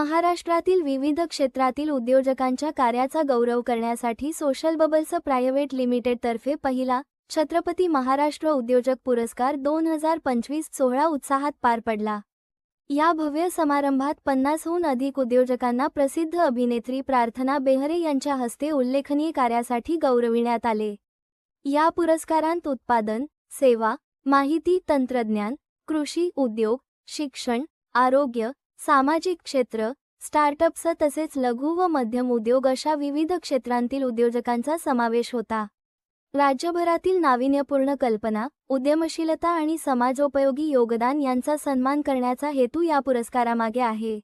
महाराष्ट्रातील विविध क्षेत्रातील उद्योजकांच्या कार्याचा गौरव करण्यासाठी सोशल बबल्स प्रायव्हेट लिमिटेडतर्फे पहिला छत्रपती महाराष्ट्र उद्योजक पुरस्कार दोन हजार पंचवीस सोहळा उत्साहात पार पडला. या भव्य समारंभात पन्नासहून अधिक उद्योजकांना प्रसिद्ध अभिनेत्री प्रार्थना बेहरे यांच्या हस्ते उल्लेखनीय कार्यासाठी गौरविण्यात आले. या पुरस्कारांत उत्पादन सेवा माहिती तंत्रज्ञान कृषी उद्योग शिक्षण आरोग्य सामाजिक क्षेत्र स्टार्टअप्स तसेच लघु व मध्यम उद्योग अशा विविध क्षेत्रांतील उद्योजकांचा समावेश होता. राज्यभरातील नाविन्यपूर्ण कल्पना उद्यमशीलता आणि समाजोपयोगी योगदान यांचा सन्मान करण्याचा हेतू या पुरस्कारामागे आहे.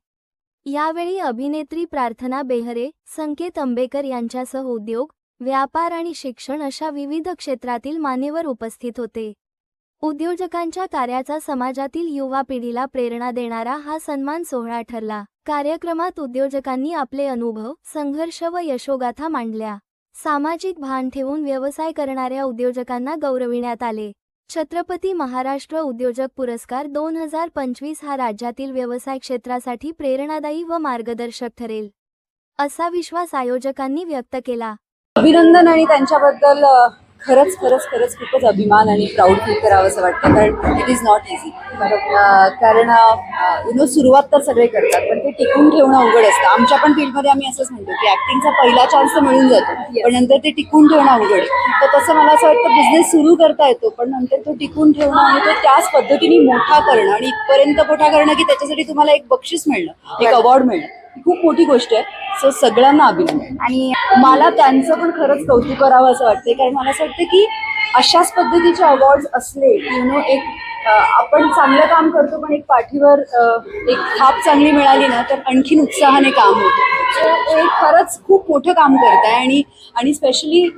यावेळी अभिनेत्री प्रार्थना बेहरे संकेत आंबेकर यांच्यासह उद्योग व्यापार आणि शिक्षण अशा विविध क्षेत्रातील मान्यवर उपस्थित होते. उद्योजकांच्या कार्याचा समाजातील युवा पिढीला प्रेरणा देणारा हा सन्मान सोहळा ठरला. कार्यक्रमात उद्योजकांनी आपले अनुभव संघर्ष व यशोगाथा मांडल्या. सामाजिक भान ठेवून व्यवसाय करणाऱ्या उद्योजकांना गौरविण्यात आले. छत्रपती महाराष्ट्र उद्योजक पुरस्कार दोन हजार पंचवीस हा राज्यातील व्यवसाय क्षेत्रासाठी प्रेरणादायी व मार्गदर्शक ठरेल असा विश्वास आयोजकांनी व्यक्त केला. अभिनंदन आणि त्यांच्याबद्दल खरंच खरंच खरंच खूपच अभिमान आणि प्राऊड फील करावं असं वाटतं कारण इट इज नॉट इझी कारण यु नो सुरुवात तर सगळे करतात पण ते टिकून ठेवणं अवघड असतं. आमच्या पण फील्डमध्ये आम्ही असंच म्हणतो की ऍक्टिंगचा पहिला चान्स तर मिळून जातो पण नंतर ते टिकून ठेवणं अवघड आहे. तर तसं मला असं वाटतं बिझनेस सुरू करता येतो पण नंतर तो टिकून ठेवणं आणि तो त्याच पद्धतीने मोठा करणं आणि इथपर्यंत मोठा करणं की त्याच्यासाठी तुम्हाला एक बक्षीस मिळणं एक अवॉर्ड मिळणं. खूप मोठी गोष्ट आहे. सो सगळ्यांना अभिनंदन. आणि मला त्यांचं पण खरंच कौतुक करावं असं वाटते कारण मला असं वाटतं की अशाच पद्धतीचे अवॉर्ड असले यु नो एक आपण चांगलं काम करतो पण एक पाठीवर एक थाप चांगली मिळाली ना तर आणखीन उत्साहाने काम होतं. सो एक खरंच खूप मोठं काम करत आहे आणि आणि स्पेशली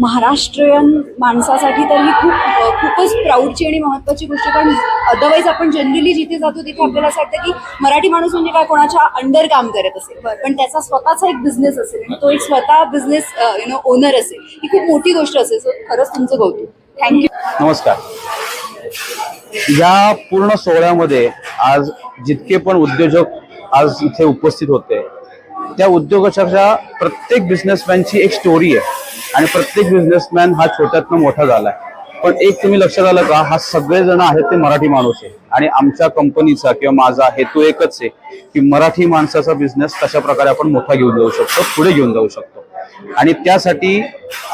महाराष्ट्रीयन माणसासाठी तर ही खूप खूपच प्राऊडची आणि महत्त्वाची गोष्ट आहे. कारण अदरवाईज आपण जनरली जिथे जातो तिथे आपल्याला असं वाटतं की मराठी माणूस म्हणजे काय? कोणाच्या अंडर काम करत असेल. पण त्याचा स्वतःचा एक बिझनेस असेल आणि तो एक स्वतः बिझनेस यु नो ओनर असेल. ही खूप मोठी गोष्ट असेल. सो खरंच तुमचं कौतुक. थँक्यू नमस्कार. या पूर्ण सोहळ्यामध्ये आज जितके पण उद्योजक आज इथे उपस्थित होते त्या उद्योजकाच्या प्रत्येक बिझनेसमॅनची एक स्टोरी आहे. आणि प्रत्येक बिझनेसमॅन हा छोट्यातनं मोठा झालाय. पण एक तुम्ही लक्षात आलं का हा सगळेजण आहेत ते मराठी माणूस आहे. आणि आमच्या कंपनीचा किंवा माझा हेतू एकच आहे की मराठी माणसाचा बिझनेस कशा प्रकारे आपण मोठा घेऊन जाऊ शकतो पुढे घेऊन जाऊ शकतो. आणि त्यासाठी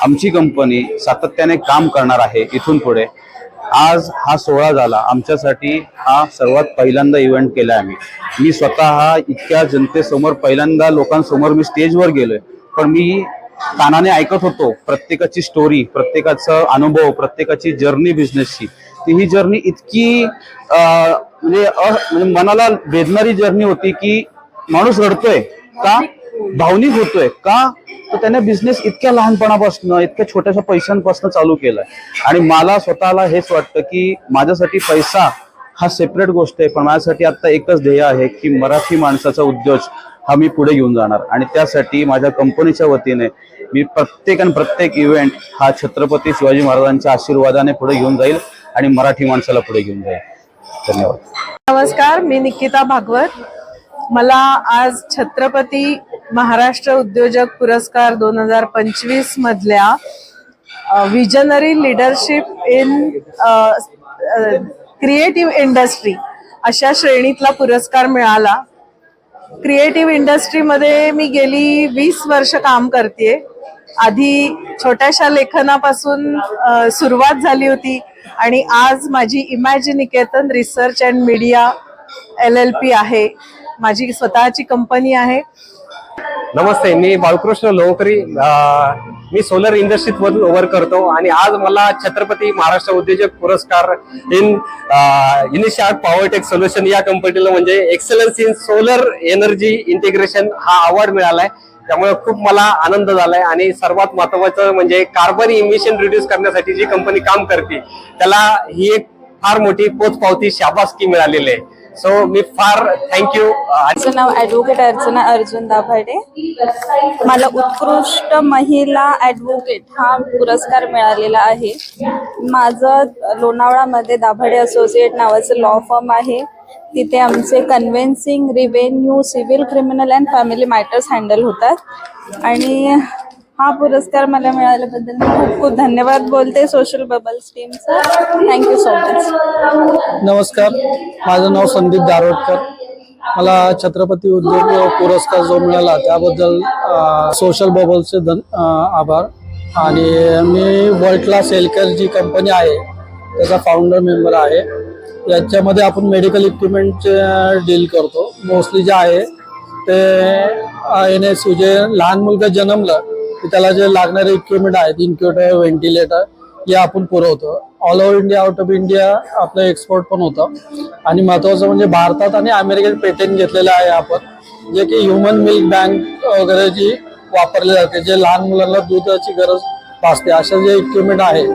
आमची कंपनी सातत्याने काम करणार आहे इथून पुढे. आज हा सोहळा झाला. आमच्यासाठी हा सर्वात पहिल्यांदा इव्हेंट केला आम्ही. मी स्वतः इतक्या जनतेसमोर पहिल्यांदा लोकांसमोर मी स्टेजवर गेलोय. पण मी कानाने ऐकत होतो प्रत्येकाची स्टोरी प्रत्येकाचा अनुभव प्रत्येकाची जर्नी बिझनेसची ती ही जर्नी इतकी म्हणजे म्हणजे मनाला वेदणारी जर्नी होती की माणूस रडतोय का? भावनिक होतोय का? तर त्याने बिझनेस इतक्या लहानपणापासून इतक्या छोट्याशा पैशांपासून चालू केलाय. आणि मला स्वतःला हेच वाटतं की माझ्यासाठी पैसा हा सेपरेट गोष्ट आहे पण माझ्यासाठी आता एकच ध्येय आहे की मराठी माणसाचा उद्योग हा मी पुढे घेऊन जाणार. आणि त्यासाठी माझ्या कंपनीच्या वतीने मी प्रत्येक आणि प्रत्येक इव्हेंट हा छत्रपती शिवाजी महाराजांच्या आशीर्वादाने पुढे घेऊन जाईल आणि मराठी माणसाला पुढे घेऊन जाईल. धन्यवाद. नमस्कार मी निकिता भागवत. मला आज छत्रपती महाराष्ट्र उद्योजक पुरस्कार दोन हजार पंचवीस मधल्या visionary leadership in creative industry अशा श्रेणीतला पुरस्कार मिळाला. क्रिएटिव्ह इंडस्ट्रीमध्ये मी गेली वीस वर्ष काम करते आधी छोट्याशा लेखनापासून सुरुवात झाली होती आणि आज माझी Imaginiketan research and media L L P आहे. माझी स्वतःची कंपनी आहे. नमस्ते मी बाळकृष्ण लोहकरी मी सोलर इंडस्ट्रीत मधून वर्क करतो आणि आज मला छत्रपती महाराष्ट्र उद्योजक पुरस्कार इन इनिशियाट पॉवरटेक सोल्युशन या कंपनीला म्हणजे excellence in solar energy integration हा अवॉर्ड मिळालाय. त्यामुळे खूप मला आनंद झालाय आणि सर्वात महत्वाचं म्हणजे कार्बन इमिशन रिड्यूस करण्यासाठी जी कंपनी काम करते त्याला ही एक फार मोठी पोचपावती शाबासकी मिळालेली आहे. सो मी फार थँक्यू माझं नाव ॲडव्होकेट अर्चना अर्जुन दाभाडे. मला उत्कृष्ट महिला ॲडव्होकेट हा पुरस्कार मिळालेला आहे. माझं लोणावळामध्ये दाभाडे असोसिएट नावाचं लॉ फर्म आहे. तिथे आमचे conveyancing revenue civil criminal and family matters handle होतात. आणि हा पुरस्कार मला मिळाल्याबद्दल मी खूप खूप धन्यवाद बोलते सोशल बबल्स टीमचा. थँक्यू सो मच नमस्कार माझं नाव संदीप दारोडकर. मला छत्रपती उद्योग पुरस्कार जो मिळाला त्याबद्दल सोशल बबलचे धन आभार. आणि मी वर्ल्ड क्लास हेल्थकेअर जी कंपनी आहे त्याचा फाउंडर मेंबर आहे. याच्यामध्ये आपण मेडिकल इक्विपमेंटचे डील करतो. मोस्टली जे आहे ते एन एस जे लहान मुलगा जन्मलं त्याला जे लागणारे इक्विपमेंट आहेत इन्क्युटर व्हेंटिलेटर हे आपण पुरवतो. All over India out of India आपलं एक्सपोर्ट पण होतं. आणि महत्वाचं म्हणजे भारतात आणि अमेरिकेत पेटेंट घेतलेलं आहे आपण. जे की ह्युमन मिल्क बँक वगैरे जी वापरले जाते जे लहान मुलांना दुधाची गरज भासते अशा जे इक्विपमेंट आहे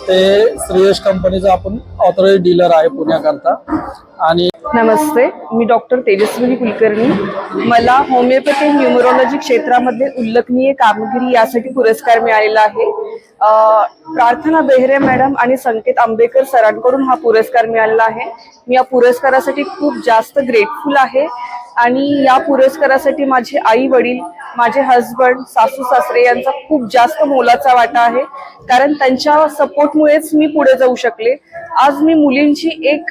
ते श्रेयश कंपनीचं आपण ऑथराइज डीलर आहे पुण्याकरता. आणि नमस्ते. मी डॉक्टर तेजस्विनी कुलकर्णी. मला होमिओपॅथी न्यूमरोलॉजी क्षेत्रामध्ये उल्लेखनीय कामगिरी यासाठी पुरस्कार मिळालेला आहे. प्रार्थना बेहरे मॅडम आणि संकेत आंबेकर सरांकडून हा पुरस्कार मिळालेला आहे. मी या पुरस्कारासाठी खूप जास्त ग्रेटफुल आहे आणि या पुरस्कारासाठी माझे आई वडील माझे हजबंड सासू सासरे यांचा खूप जास्त मोलाचा वाटा आहे. कारण त्यांच्या सपोर्टमुळेच मी पुढे जाऊ शकले. आज मी मुलींची एक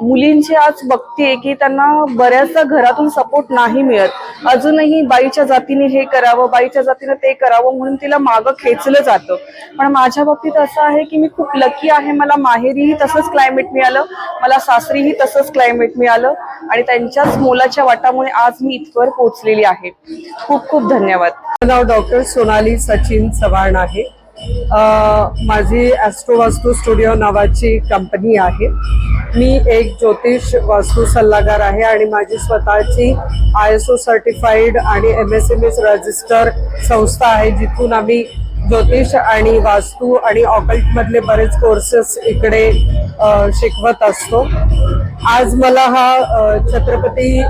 मुलींची आज बघते की त्यांना बऱ्याचदा घरातून सपोर्ट नाही मिळत. अजूनही बाईच्या जातीने हे करावं बाईच्या जातीने ते करावं म्हणून तिला मागं खेचलं जातं. पण माझ्या बाबतीत असं आहे की मी खूप लकी आहे. मला माहेरीही तसंच क्लायमेट मिळालं मला सासरीही तसंच क्लायमेट मिळालं आणि त्यांच्याच मोलाच्या वाटामुळे आज मी इथवर पोहोचलेली आहे. खूप खूप धन्यवाद. नाव डॉक्टर सोनाली सचिन चव्हाण आहे. माझी ॲस्ट्रोवास्तू स्टुडिओ नावाची कंपनी आहे. मी एक ज्योतिष वास्तू सल्लागार आहे आणि माझी स्वतःची आय एस ओ सर्टिफाईड आणि M S M S register संस्था आहे जिथून आम्ही ज्योतिष आणि वास्तू आणि ऑकल्टमधले बरेच कोर्सेस इकडे शिकवत असतो. आज मला हा छत्रपती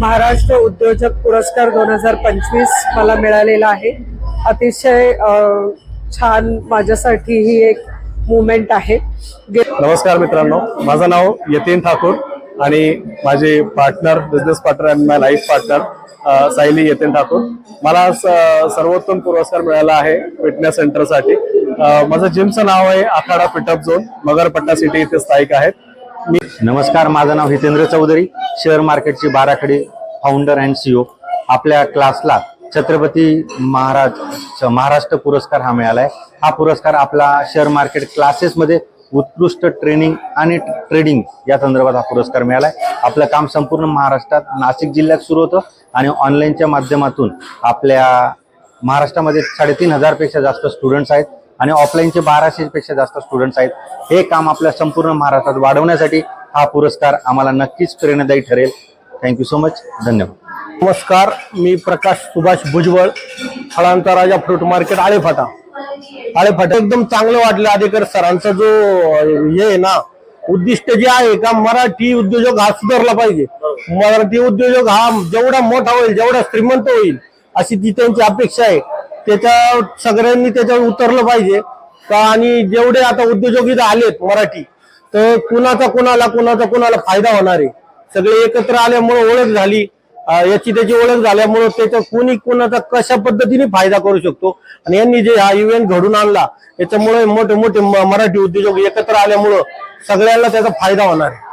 महाराष्ट्र उद्योजक पुरस्कार दोन हजार पंचवीस मला मिळालेला आहे. अतिशय छान माझ्यासाठी ही एक मुवमेंट आहे. नमस्कार मित्रांनो माझं नाव यतीन ठाकूर आणि माझे partner business partner and my life partner Sayali Yatin Thakur. मला स- सर्वोत्तम पुरस्कार मिळाला आहे फिटनेस सेंटरसाठी माझं जिमचं नाव आहे Akhada pit up zone Magarpatta city इथे स्थायिक आहेत. मी नमस्कार माझं नाव हितेंद्र चौधरी शेअर मार्केटचे बाराखडी फाउंडर अँड सीओ आपल्या क्लासला छत्रपती महाराज महाराष्ट्र पुरस्कार हा मिळाला आहे हा पुरस्कार आपला शेअर मार्केट क्लासेसमध्ये उत्कृष्ट ट्रेनिंग आणि ट्रेडिंग या संदर्भात हा पुरस्कार मिळाला आहे आपलं काम संपूर्ण महाराष्ट्रात नाशिक जिल्ह्यात सुरू होतं आणि ऑनलाईनच्या माध्यमातून आपल्या महाराष्ट्रामध्ये साडेतीन हजारपेक्षा जास्त स्टुडंट्स आहेत आणि ऑफलाईनचे बाराशेपेक्षा जास्त स्टुडंट्स आहेत. हे काम आपल्या संपूर्ण महाराष्ट्रात वाढवण्यासाठी हा पुरस्कार आम्हाला नक्कीच प्रेरणादायी ठरेल. थँक्यू सो मच धन्यवाद. नमस्कार मी प्रकाश सुभाष भुजबळ फळांचा राजा फ्रूट मार्केट आळेफाटा. आळेफाटा एकदम चांगलं वाटलं आदेकर सरांचा जो हे आहे ना उद्दिष्ट जे आहे का मराठी उद्योजक हा सुधारला पाहिजे. मराठी उद्योजक हा जेवढा मोठा होईल जेवढा श्रीमंत होईल अशी ती त्यांची अपेक्षा आहे. त्याच्या सगळ्यांनी त्याच्यावर उतरलं पाहिजे. का आणि जेवढे आता उद्योजक इथं आलेत मराठी तर कुणाचा कुणाला कुणाचा कुणाला फायदा होणार आहे? सगळे एकत्र आल्यामुळे ओळख झाली. याची त्याची ओळख झाल्यामुळं त्याचा कोणी कोणाचा कशा पद्धतीने फायदा करू शकतो? आणि यांनी जे हा इव्हेंट घडून आणला याच्यामुळे मोठे मोठे मराठी उद्योजक एकत्र आल्यामुळं सगळ्यांना त्याचा फायदा होणार. आहे